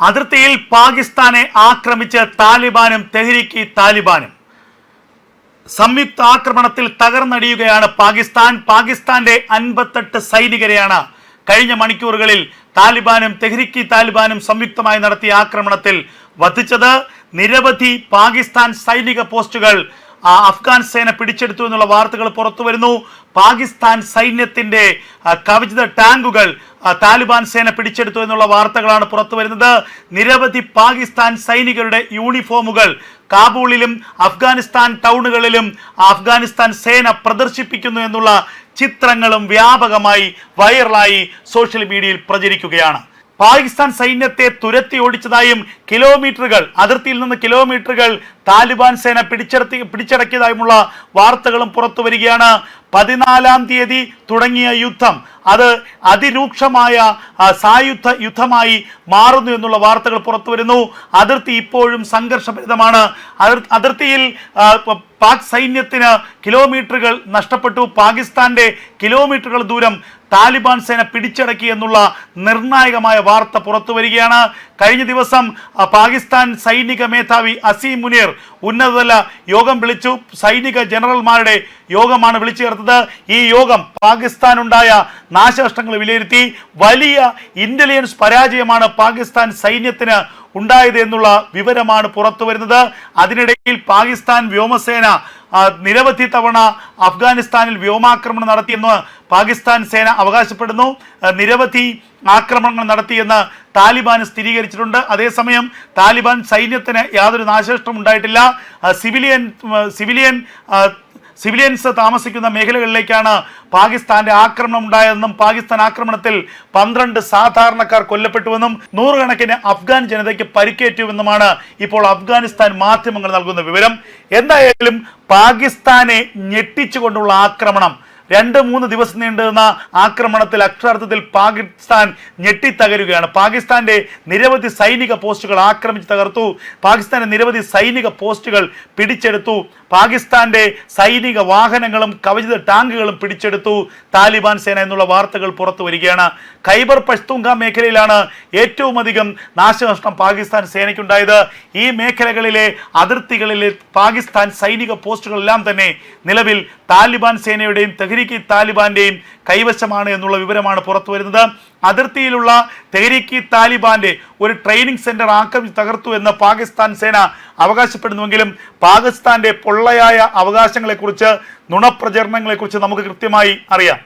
അതിർത്തിയിൽ പാകിസ്ഥാനെ ആക്രമിച്ച് താലിബാനും തെഹ്രീക്ക് താലിബാനും. സംയുക്ത ആക്രമണത്തിൽ തകർന്നടിയുകയാണ് പാകിസ്ഥാൻ. പാകിസ്ഥാന്റെ അൻപത്തെട്ട് സൈനികരെയാണ് കഴിഞ്ഞ മണിക്കൂറുകളിൽ താലിബാനും തെഹ്രിക്കി താലിബാനും സംയുക്തമായി നടത്തിയ ആക്രമണത്തിൽ വധിച്ചത്. നിരവധി പാകിസ്ഥാൻ സൈനിക പോസ്റ്റുകൾ അഫ്ഗാൻ സേന പിടിച്ചെടുത്തു എന്നുള്ള വാർത്തകൾ പുറത്തു വരുന്നു. പാകിസ്ഥാൻ സൈന്യത്തിന്റെ കവിത ടാങ്കുകൾ താലിബാൻ സേന പിടിച്ചെടുത്തു എന്നുള്ള വാർത്തകളാണ് പുറത്തു വരുന്നത്. നിരവധി പാകിസ്ഥാൻ സൈനികരുടെ യൂണിഫോമുകൾ കാബൂളിലും അഫ്ഗാനിസ്ഥാൻ ടൗണുകളിലും അഫ്ഗാനിസ്ഥാൻ സേന പ്രദർശിപ്പിക്കുന്നു എന്നുള്ള ചിത്രങ്ങളും വ്യാപകമായി വൈറലായി സോഷ്യൽ മീഡിയയിൽ പ്രചരിക്കുകയാണ്. പാകിസ്ഥാൻ സൈന്യത്തെ തുരത്തി ഓടിച്ചതായും കിലോമീറ്ററുകൾ അതിർത്തിയിൽ നിന്ന് കിലോമീറ്ററുകൾ താലിബാൻ സേന പിടിച്ചെടുത്തി പിടിച്ചടക്കിയതായുമുള്ള വാർത്തകളും പുറത്തു വരികയാണ്. പതിനാലാം തീയതി തുടങ്ങിയ യുദ്ധം. അത് അതിരൂക്ഷമായ സായുധ യുദ്ധമായി മാറുന്നു എന്നുള്ള വാർത്തകൾ പുറത്തു വരുന്നു. അതിർത്തി ഇപ്പോഴും സംഘർഷഭരിതമാണ്. അതിർത്തിയിൽ പാക് സൈന്യത്തിന് കിലോമീറ്ററുകൾ നഷ്ടപ്പെട്ടു. പാകിസ്ഥാന്റെ കിലോമീറ്ററുകൾ ദൂരം താലിബാൻ സേന പിടിച്ചടക്കി എന്നുള്ള നിർണായകമായ വാർത്ത പുറത്തു വരികയാണ്. കഴിഞ്ഞ ദിവസം പാകിസ്ഥാൻ സൈനിക മേധാവി അസീം മുനീർ ഉന്നതതല യോഗം വിളിച്ചു. സൈനിക ജനറൽമാരുടെ യോഗമാണ് വിളിച്ചു ചേർത്തത്. ഈ യോഗം പാകിസ്ഥാനുണ്ടായ നാശനഷ്ടങ്ങൾ വിലയിരുത്തി. വലിയ ഇന്റലിജൻസ് പരാജയമാണ് പാകിസ്ഥാൻ സൈന്യത്തിന് ഉണ്ടായത് എന്നുള്ള വിവരമാണ് പുറത്തു വരുന്നത്. അതിനിടയിൽ പാകിസ്ഥാൻ വ്യോമസേന നിരവധി തവണ അഫ്ഗാനിസ്ഥാനിൽ വ്യോമാക്രമണം നടത്തിയെന്ന് പാകിസ്ഥാൻ സേന അവകാശപ്പെടുന്നു. നിരവധി ആക്രമണങ്ങൾ നടത്തിയെന്ന് താലിബാൻ സ്ഥിരീകരിച്ചിട്ടുണ്ട്. അതേസമയം താലിബാൻ സൈന്യത്തിന് യാതൊരു നാശനഷ്ടം ഉണ്ടായിട്ടില്ല. സിവിലിയൻ സിവിലിയൻ സിവിലിയൻസ് താമസിക്കുന്ന മേഖലകളിലേക്കാണ് പാകിസ്ഥാന്റെ ആക്രമണം ഉണ്ടായതെന്നും പാകിസ്ഥാൻ ആക്രമണത്തിൽ പന്ത്രണ്ട് സാധാരണക്കാർ കൊല്ലപ്പെട്ടുവെന്നും നൂറുകണക്കിന് അഫ്ഗാൻ ജനതയ്ക്ക് പരിക്കേറ്റുവെന്നുമാണ് ഇപ്പോൾ അഫ്ഗാനിസ്ഥാൻ മാധ്യമങ്ങൾ നൽകുന്ന വിവരം. എന്തായാലും പാകിസ്ഥാനെ ഞെട്ടിച്ചുകൊണ്ടുള്ള ആക്രമണം രണ്ട് മൂന്ന് ദിവസം നീണ്ടുനിന്ന ആക്രമണത്തിൽ അക്ഷരാർത്ഥത്തിൽ പാകിസ്ഥാൻ ഞെട്ടിത്തകരുകയാണ്. പാകിസ്ഥാന്റെ നിരവധി സൈനിക പോസ്റ്റുകൾ ആക്രമിച്ച് തകർത്തു. പാകിസ്ഥാന്റെ നിരവധി സൈനിക പോസ്റ്റുകൾ പിടിച്ചെടുത്തു. പാകിസ്ഥാന്റെ സൈനിക വാഹനങ്ങളും കവചിത ടാങ്കുകളും പിടിച്ചെടുത്തു. താലിബാൻ സേന എന്നുള്ള വാർത്തകൾ പുറത്തു വരികയാണ്. ഖൈബർ പഷ്തൂങ്ക മേഖലയിലാണ് ഏറ്റവും അധികം നാശനഷ്ടം പാകിസ്ഥാൻ സേനയ്ക്കുണ്ടായത്. ഈ മേഖലകളിലെ അതിർത്തികളിലെ പാകിസ്ഥാൻ സൈനിക പോസ്റ്റുകളെല്ലാം തന്നെ നിലവിൽ താലിബാൻ സേനയുടെയും തെഹ്രീക്കി താലിബാന്റെയും കൈവശമാണ് എന്നുള്ള വിവരമാണ് പുറത്തു വരുന്നത്. അതിർത്തിയിലുള്ള തെഹ്രീക്കി താലിബാന്റെ ഒരു ട്രെയിനിങ് സെന്റർ ആക്രമിച്ച് തകർത്തു എന്ന് പാകിസ്ഥാൻ സേന അവകാശപ്പെടുന്നുവെങ്കിലും പാകിസ്ഥാന്റെ പൊള്ളയായ അവകാശങ്ങളെക്കുറിച്ച് നുണപ്രചരണങ്ങളെക്കുറിച്ച് നമുക്ക് കൃത്യമായി അറിയാം.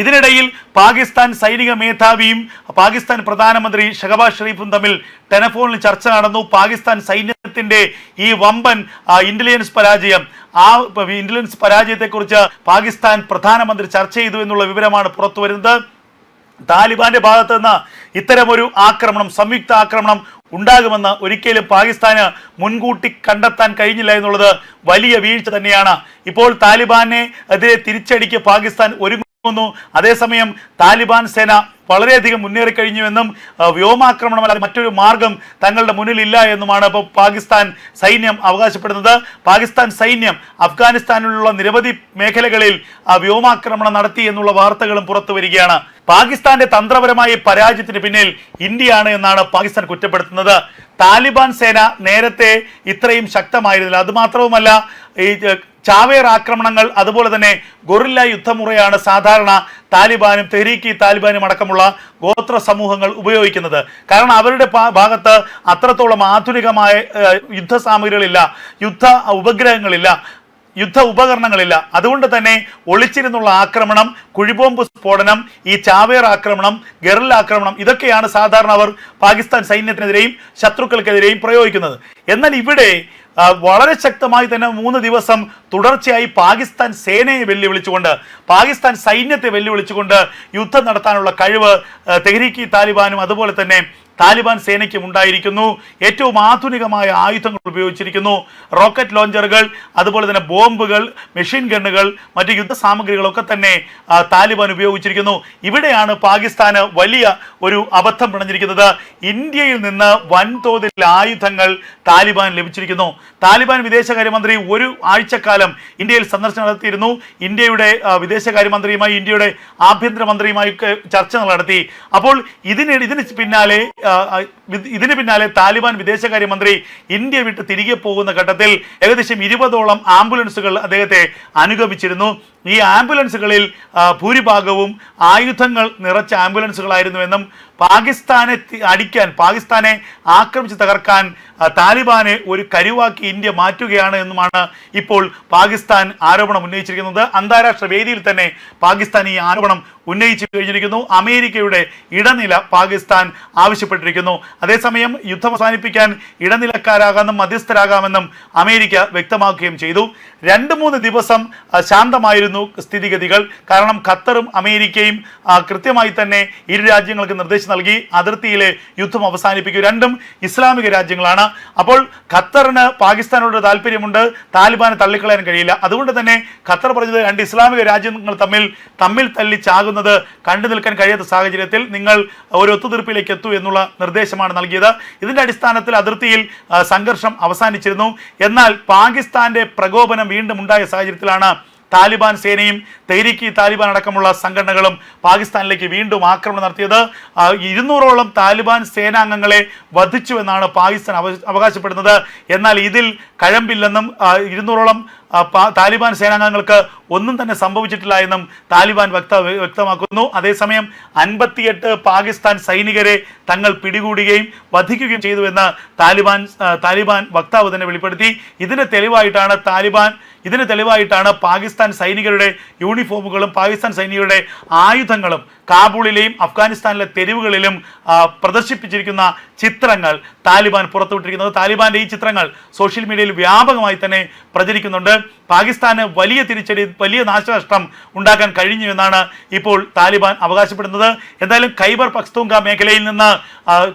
ഇതിനിടയിൽ പാകിസ്ഥാൻ സൈനിക മേധാവിയും പാകിസ്ഥാൻ പ്രധാനമന്ത്രി ഷഹബാസ് ഷെരീഫും തമ്മിൽ ടെലഫോണിൽ ചർച്ച നടന്നു. പാകിസ്ഥാൻ സൈന്യത്തിന്റെ ഈ വമ്പൻ ഇന്റലിജൻസ് പരാജയം ആ ഇന്റലിജൻസ് പരാജയത്തെക്കുറിച്ച് പാകിസ്ഥാൻ പ്രധാനമന്ത്രി ചർച്ച ചെയ്തു എന്നുള്ള വിവരമാണ് പുറത്തു വരുന്നത്. താലിബാന്റെ ഭാഗത്ത് നിന്ന് ഇത്തരമൊരു ആക്രമണം സംയുക്ത ആക്രമണം ഉണ്ടാകുമെന്ന് ഒരിക്കലും പാകിസ്ഥാന് മുൻകൂട്ടി കണ്ടെത്താൻ കഴിഞ്ഞില്ല എന്നുള്ളത് വലിയ വീഴ്ച തന്നെയാണ്. ഇപ്പോൾ താലിബാനെ എതിരെ തിരിച്ചടിക്ക് പാകിസ്ഥാൻ ഒരുങ്ങുന്നു അതേസമയം താലിബാൻ സേന വളരെയധികം മുന്നേറി കഴിഞ്ഞുവെന്നും വ്യോമാക്രമണം അല്ലാതെ മറ്റൊരു മാർഗം തങ്ങളുടെ മുന്നിലില്ല എന്നുമാണ് ഇപ്പോൾ പാകിസ്ഥാൻ സൈന്യം അവകാശപ്പെടുന്നത്. പാകിസ്ഥാൻ സൈന്യം അഫ്ഗാനിസ്ഥാനിലുള്ള നിരവധി മേഖലകളിൽ വ്യോമാക്രമണം നടത്തി എന്നുള്ള വാർത്തകളും പുറത്തു വരികയാണ്. പാകിസ്ഥാന്റെ തന്ത്രപരമായ പരാജയത്തിന് പിന്നിൽ ഇന്ത്യയാണ് എന്നാണ് പാകിസ്ഥാൻ കുറ്റപ്പെടുത്തുന്നത്. താലിബാൻ സേന നേരത്തെ ഇത്രയും ശക്തമായിരുന്നില്ല. അതുമാത്രവുമല്ല ഈ ചാവേർ ആക്രമണങ്ങൾ അതുപോലെ തന്നെ ഗൊറില്ല യുദ്ധമുറയാണ് സാധാരണ താലിബാനും തെരീക്കി താലിബാനും അടക്കമുള്ള ഗോത്ര സമൂഹങ്ങൾ ഉപയോഗിക്കുന്നത്. കാരണം അവരുടെ ഭാഗത്ത് അത്രത്തോളം ആധുനികമായ യുദ്ധ സാമഗ്രികളില്ല യുദ്ധ ഉപഗ്രഹങ്ങളില്ല. യുദ്ധ ഉപകരണങ്ങളില്ല. അതുകൊണ്ട് തന്നെ ഒളിച്ചിരുന്നുള്ള ആക്രമണം കുഴിബോംബ് സ്ഫോടനം ഈ ചാവേർ ആക്രമണം ഗറിൽ ആക്രമണം ഇതൊക്കെയാണ് സാധാരണ അവർ പാകിസ്ഥാൻ സൈന്യത്തിനെതിരെയും ശത്രുക്കൾക്കെതിരെയും പ്രയോഗിക്കുന്നത്. എന്നാൽ ഇവിടെ വളരെ ശക്തമായി തന്നെ മൂന്ന് ദിവസം തുടർച്ചയായി പാകിസ്ഥാൻ സേനയെ വെല്ലുവിളിച്ചുകൊണ്ട് പാകിസ്ഥാൻ സൈന്യത്തെ വെല്ലുവിളിച്ചുകൊണ്ട് യുദ്ധം നടത്താനുള്ള കഴിവ് തെഹ്രീക്കി താലിബാനും അതുപോലെ തന്നെ താലിബാൻ സേനയ്ക്കും ഉണ്ടായിരിക്കുന്നു ഏറ്റവും ആധുനികമായ ആയുധങ്ങൾ ഉപയോഗിച്ചിരിക്കുന്നു. റോക്കറ്റ് ലോഞ്ചറുകൾ അതുപോലെ തന്നെ ബോംബുകൾ മെഷീൻ ഗണ്ണുകൾ മറ്റ് യുദ്ധ സാമഗ്രികളൊക്കെ തന്നെ താലിബാൻ ഉപയോഗിച്ചിരിക്കുന്നു. ഇവിടെയാണ് പാകിസ്ഥാന് വലിയ ഒരു അബദ്ധം പിണഞ്ഞിരിക്കുന്നത്. ഇന്ത്യയിൽ നിന്ന് വൻതോതിൽ ആയുധങ്ങൾ താലിബാൻ ലഭിച്ചിരിക്കുന്നു. താലിബാൻ വിദേശകാര്യമന്ത്രി ഒരു ആഴ്ചക്കാലം ഇന്ത്യയിൽ സന്ദർശനം നടത്തിയിരുന്നു. ഇന്ത്യയുടെ വിദേശകാര്യമന്ത്രിയുമായി ഇന്ത്യയുടെ ആഭ്യന്തരമന്ത്രിയുമായി ചർച്ചകൾ ചർച്ച നടത്തി. അപ്പോൾ ഇതിന് ഇതിന് പിന്നാലെ ഇതിന് പിന്നാലെ താലിബാൻ വിദേശകാര്യമന്ത്രി ഇന്ത്യ വിട്ട് തിരികെ പോകുന്ന ഘട്ടത്തിൽ ഏകദേശം ഇരുപതോളം ആംബുലൻസുകൾ അദ്ദേഹത്തെ അനുഗമിച്ചിരുന്നു. ഈ ആംബുലൻസുകളിൽ ഭൂരിഭാഗവും ആയുധങ്ങൾ നിറച്ച ആംബുലൻസുകളായിരുന്നുവെന്നും പാകിസ്ഥാനെ അടിക്കാൻ പാകിസ്ഥാനെ ആക്രമിച്ച് തകർക്കാൻ താലിബാനെ ഒരു കരുവാക്കി ഇന്ത്യ മാറ്റുകയാണ് എന്നുമാണ് ഇപ്പോൾ പാകിസ്ഥാൻ ആരോപണം ഉന്നയിച്ചിരിക്കുന്നത്. അന്താരാഷ്ട്ര വേദിയിൽ തന്നെ പാകിസ്ഥാൻ ഈ ആരോപണം ഉന്നയിച്ചു കഴിഞ്ഞിരിക്കുന്നു. അമേരിക്കയുടെ ഇടനില പാകിസ്ഥാൻ ആവശ്യപ്പെട്ടിരിക്കുന്നു. അതേസമയം യുദ്ധം അവസാനിപ്പിക്കാൻ ഇടനിലക്കാരാകാമെന്നും മധ്യസ്ഥരാകാമെന്നും അമേരിക്ക വ്യക്തമാക്കുകയും ചെയ്തു. രണ്ട് മൂന്ന് ദിവസം ആ, ശാന്തമായിരുന്നു സ്ഥിതിഗതികൾ. കാരണം ഖത്തറും അമേരിക്കയും കൃത്യമായി തന്നെ ഇരു രാജ്യങ്ങൾക്ക് നിർദ്ദേശം നൽകി. അതിർത്തിയിലെ യുദ്ധം അവസാനിപ്പിക്കും രണ്ടും ഇസ്ലാമിക രാജ്യങ്ങളാണ്. അപ്പോൾ ഖത്തറിന് പാകിസ്ഥാനോട് താല്പര്യമുണ്ട്. താലിബാനെ തള്ളിക്കളയാൻ കഴിയില്ല. അതുകൊണ്ട് തന്നെ ഖത്തർ പറഞ്ഞത് രണ്ട് ഇസ്ലാമിക രാജ്യങ്ങൾ തമ്മിൽ തമ്മിൽ തല്ലി ചാകുന്നത് കണ്ടു നിൽക്കാൻ കഴിയാത്ത സാഹചര്യത്തിൽ നിങ്ങൾ ഒരു ഒത്തുതീർപ്പിലേക്ക് എത്തൂ എന്നുള്ള നിർദ്ദേശമാണ് നൽകിയത്. ഇതിന്റെ അടിസ്ഥാനത്തിൽ അതിർത്തിയിൽ സംഘർഷം അവസാനിച്ചിരുന്നു. എന്നാൽ പാകിസ്ഥാന്റെ പ്രകോപനം വീണ്ടും ഉണ്ടായ സാഹചര്യത്തിലാണ് താലിബാൻ സേനയും തെഹ്രീക്ക് താലിബാൻ അടക്കമുള്ള സംഘടനകളും പാകിസ്ഥാനിലേക്ക് വീണ്ടും ആക്രമണം നടത്തിയത്. ഇരുന്നൂറോളം താലിബാൻ സേനാംഗങ്ങളെ വധിച്ചു എന്നാണ് പാകിസ്ഥാൻ അവ- അവകാശപ്പെടുന്നത്. എന്നാൽ ഇതിൽ കഴമ്പില്ലെന്നും ഇരുന്നൂറോളം താലിബാൻ സേനാംഗങ്ങൾക്ക് ഒന്നും തന്നെ സംഭവിച്ചിട്ടില്ല എന്നും താലിബാൻ വ്യക്ത വ്യക്തമാക്കുന്നു. അതേസമയം അൻപത്തിയെട്ട് പാകിസ്ഥാൻ സൈനികരെ തങ്ങൾ പിടികൂടുകയും വധിക്കുകയും ചെയ്തുവെന്ന് താലിബാൻ താലിബാൻ വക്താവ് തന്നെ വെളിപ്പെടുത്തി. ഇതിന് തെളിവായിട്ടാണ് താലിബാൻ ഇതിന് തെളിവായിട്ടാണ് പാകിസ്ഥാൻ സൈനികരുടെ യൂണിഫോമുകളും പാകിസ്ഥാൻ സൈനികരുടെ ആയുധങ്ങളും കാബൂളിലെയും അഫ്ഗാനിസ്ഥാനിലെ തെരുവുകളിലും പ്രദർശിപ്പിച്ചിരിക്കുന്ന ചിത്രങ്ങൾ താലിബാൻ പുറത്തുവിട്ടിരിക്കുന്നത്. താലിബാന്റെ ഈ ചിത്രങ്ങൾ സോഷ്യൽ മീഡിയയിൽ വ്യാപകമായി തന്നെ പ്രചരിക്കുന്നുണ്ട്. പാകിസ്ഥാന് വലിയ തിരിച്ചടി വലിയ നാശനഷ്ടം ഉണ്ടാക്കാൻ കഴിഞ്ഞു എന്നാണ് ഇപ്പോൾ താലിബാൻ അവകാശപ്പെടുന്നത്. എന്തായാലും ഖൈബർ പഖ്തൂങ്ക മേഖലയിൽ നിന്ന്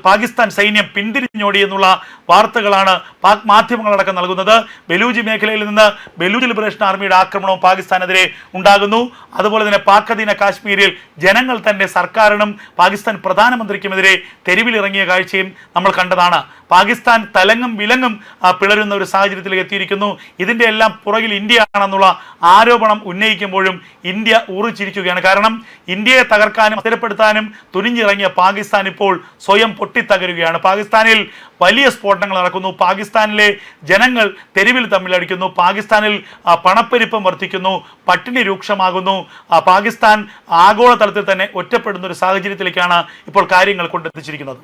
പാകിസ്ഥാൻ സൈന്യം പിന്തിരിഞ്ഞോടി എന്നുള്ള വാർത്തകളാണ് പാക് മാധ്യമങ്ങളടക്കം നൽകുന്നത്. ബലൂജി മേഖലയിൽ നിന്ന് ബലൂജ് ലിബറേഷൻ ആർമിയുടെ ആക്രമണവും പാകിസ്ഥാനെതിരെ ഉണ്ടാകുന്നു. അതുപോലെ തന്നെ പാക് അധീന കാശ്മീരിൽ ജനങ്ങൾ തന്നെ സർക്കാരിനും പാകിസ്ഥാൻ പ്രധാനമന്ത്രിക്കുമെതിരെ തെരുവിലിറങ്ങിയ കാഴ്ചയും നമ്മൾ കണ്ടതാണ്. പാകിസ്ഥാൻ തലങ്ങും വിലങ്ങും പിളരുന്ന ഒരു സാഹചര്യത്തിലേക്ക് എത്തിയിരിക്കുന്നു. ഇതിന്റെ എല്ലാം പുറകിൽ ഇന്ത്യ ആണെന്നുള്ള ആരോപണം ഉന്നയിക്കുമ്പോഴും ഇന്ത്യ ഊറിച്ചിരിക്കുകയാണ്. കാരണം ഇന്ത്യയെ തകർക്കാനും സ്ഥിരപ്പെടുത്താനും തുനിഞ്ഞിറങ്ങിയ പാകിസ്ഥാൻ ഇപ്പോൾ സ്വയം പൊട്ടിത്തകരുകയാണ്. പാകിസ്ഥാനിൽ വലിയ സ്ഫോടനങ്ങൾ നടക്കുന്നു. പാകിസ്ഥാനിലെ ജനങ്ങൾ തെരുവിൽ തമ്മിലടിക്കുന്നു പാകിസ്ഥാനിൽ പണപ്പെരുപ്പം വർദ്ധിക്കുന്നു. പട്ടിണി രൂക്ഷമാകുന്നു. പാകിസ്ഥാൻ ആഗോളതലത്തിൽ തന്നെ ഒറ്റപ്പെടുന്ന ഒരു സാഹചര്യത്തിലേക്കാണ് ഇപ്പോൾ കാര്യങ്ങൾ കൊണ്ടെത്തിച്ചിരിക്കുന്നത്.